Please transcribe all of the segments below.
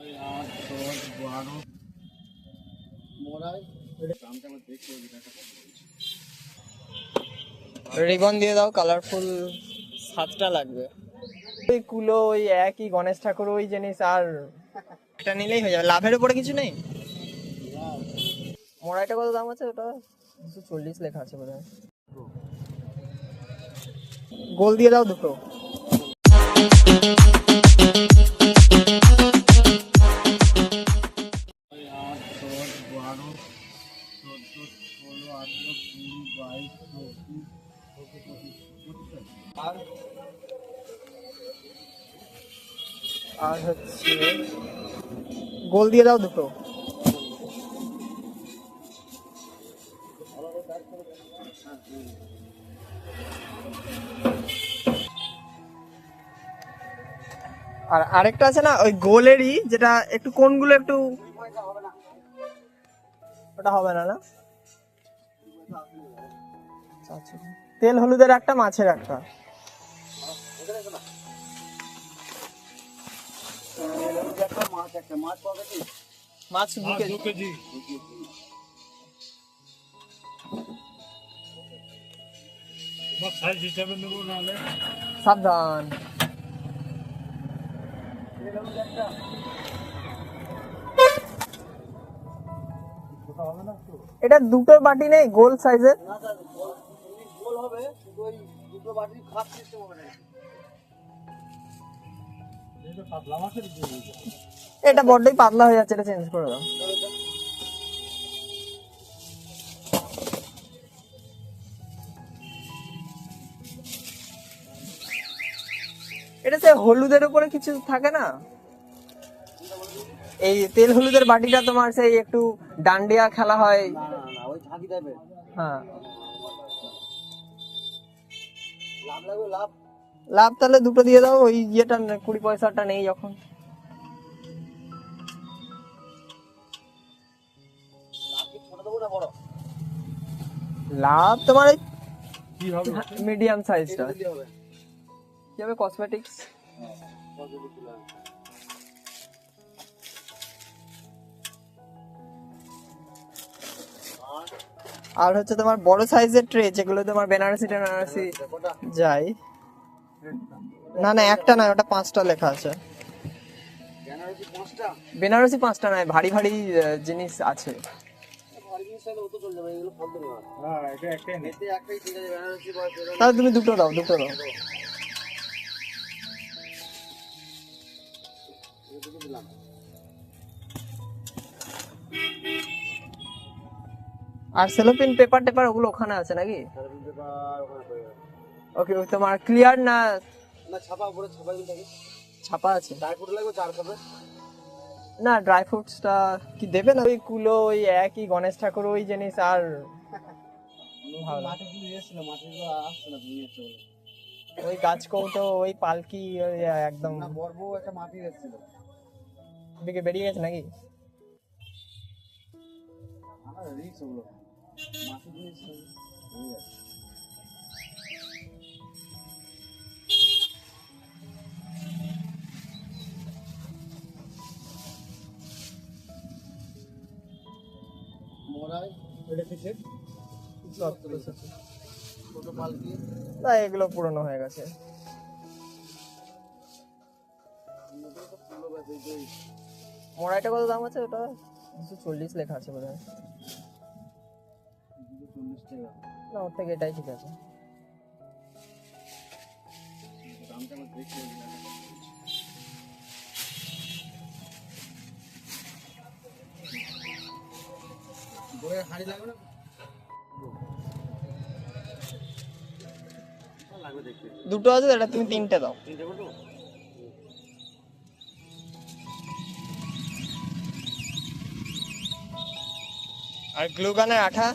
আট দশ বারো মোড়াই দামটা আমার দেখতে হবে এটা রিবন দিয়ে দাও কালারফুল সাতটা লাগবে। ওই কুলো ওই একই গণেশ ঠাকুর ওই জিনিস আর এটা নিলেই হয়ে যাবে। লাভের উপরে কিছু নেই? মোড়াইটা কত দাম আছে ওটা? দুশো চল্লিশ লেখা আছে বোধ গোল দিয়ে দাও দুটো। আর হচ্ছে গোল দিয়ে দাও দুটো। আর আরেকটা আছে না, ওই গোলেরই, যেটা একটু কোনগুলো একটু ওটা হবে না না? আচ্ছা তেল হলুদের একটা মাছের একটা। মাছ দু কেজি। সাবধান। এটা দুটো বাটি নেই গোল সাইজের হবে কিন্তু ওই দুটো বাটির খাপ সিস্টেম হবে। না এটা বড্ডই পাতলা হয়ে যাচ্ছে এটা চেঞ্জ করে দাও। এটা সে হলুদের উপরে কিছু থাকে না? এই তেল হলুদের বাটিটা তোমার সেই একটু ডান্ডিয়া খেলা হয়। না না না ওই ঝাঁকি দেবে হ্যাঁ। লাভ লাভ? লাভ তাহলে দুটো দিয়ে দাও ওই ইয়েটা কুড়ি পয়সাটা নেই যখন। লাভ কি ছোট দেবো না বড়? লাভ তোমার ওই কি হবে? মিডিয়াম সাইজটা কি হবে কসমেটিক্স আর হচ্ছে তোমার বড় সাইজের ট্রে যেগুলো তোমার বেনারসি টেনারসি কোটা যায় না না একটা নয় ওটা পাঁচটা লেখা আছে। বেনারসি পাঁচটা? নয় ভারী ভারী জিনিস আছে। ভারী জিনিস হলে ও তো চলে যাবে এগুলো ফালতু না হ্যাঁ এটা একটাই এতে একটাই ঠিক আছে বেনারসি বা সেরকম তাহলে তুমি দুটো দাও দুটো দাও। দিলাম। আর সেলোপিন পেপার টেপার ওগুলো ওখানে আছে নাকি? ওকে তোমার ক্লিয়ার না? না ছাপা উপরে ছাপা থাকে ছাপা আছে? ড্রাই ফুট লাগবে চার খাবে। না ড্রাই ফ্রুটসটা কি দেবে না? ওই কুলো ওই একই গণেশ ঠাকুর ওই জিনিস আর ওই গাছ কৌটো ওই পালকি একদম বর্ব একটা মাটির এসেছিল। দিকে বেরিয়ে গেছে নাকি? আমার রিক্স ওগুলো মাটিগুলো এসেছিল ভেঙে যাচ্ছে না এগুলো পুরনো হয়ে গেছে মোড়াইটা কত দাম আছে ওটা দুশো চল্লিশ লেখা আছে বোধ হয় না ওর থেকে এটাই ঠিক আছে। হাঁড়ি লাগবে না? দুটো আছে এটা তুমি তিনটে দাও। তিনটে আর গ্লুগানের আঠা।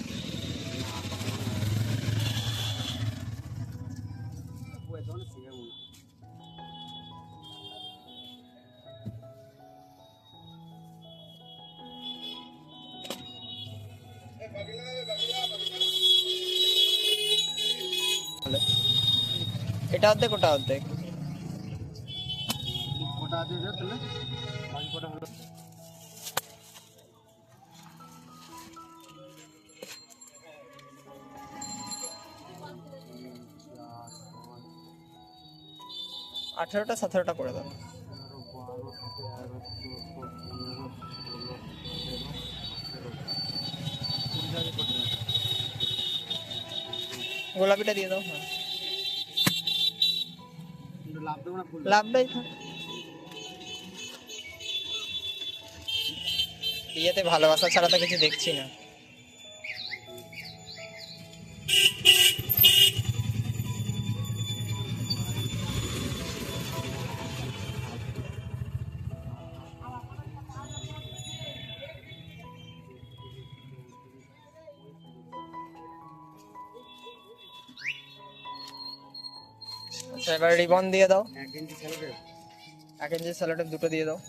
এটা অর্ধেক ওটা অর্ধেক। কটা আছে তাহলে আঠেরোটা, সতেরোটা করে দাও গোলাপিটা দিয়ে দাও হ্যাঁ। লাভটাই থাক বিয়েতে ভালোবাসা ছাড়া তো কিছু দেখছি না। এবার রিবন দিয়ে দাও। এক ইঞ্চি স্যালোটেপ দুটো দিয়ে দাও।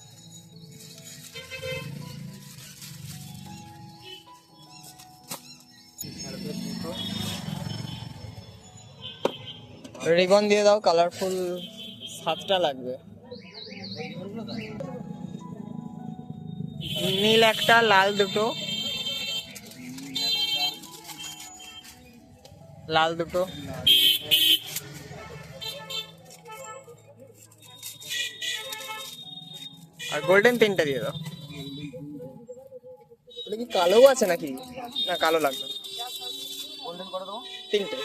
রিবন দিয়ে দাও কালারফুল সাতটা লাগবে। নীল একটা লাল দুটো। লাল দুটো। আর গোল্ডেন তিনটা দিয়ে দাও। ওটা কি কালো আছে নাকি? না কালো লাগবে। গোল্ডেন করে দেবো। তিনটে।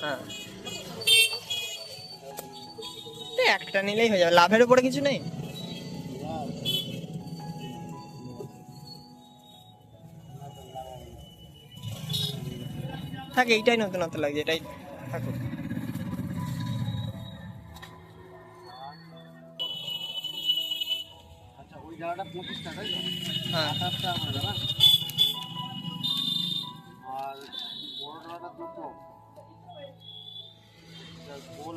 হ্যাঁ। একটা নিলেই হয়ে যাবে। লাভের উপরে কিছু নেই? থাক এইটাই নতুন নতুন লাগছে এটাই থাকুক। আচ্ছা হ্যাঁ। আর বড় দুটো।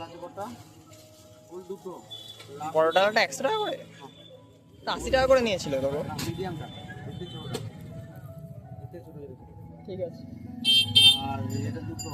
আর গোল আছে কটা গোল দুটো। লাভ বড় ডালাটা একশো টাকা করে? তা আশি টাকা করে নিয়েছিল এরকম। ঠিক আছে। আর এটা দুটো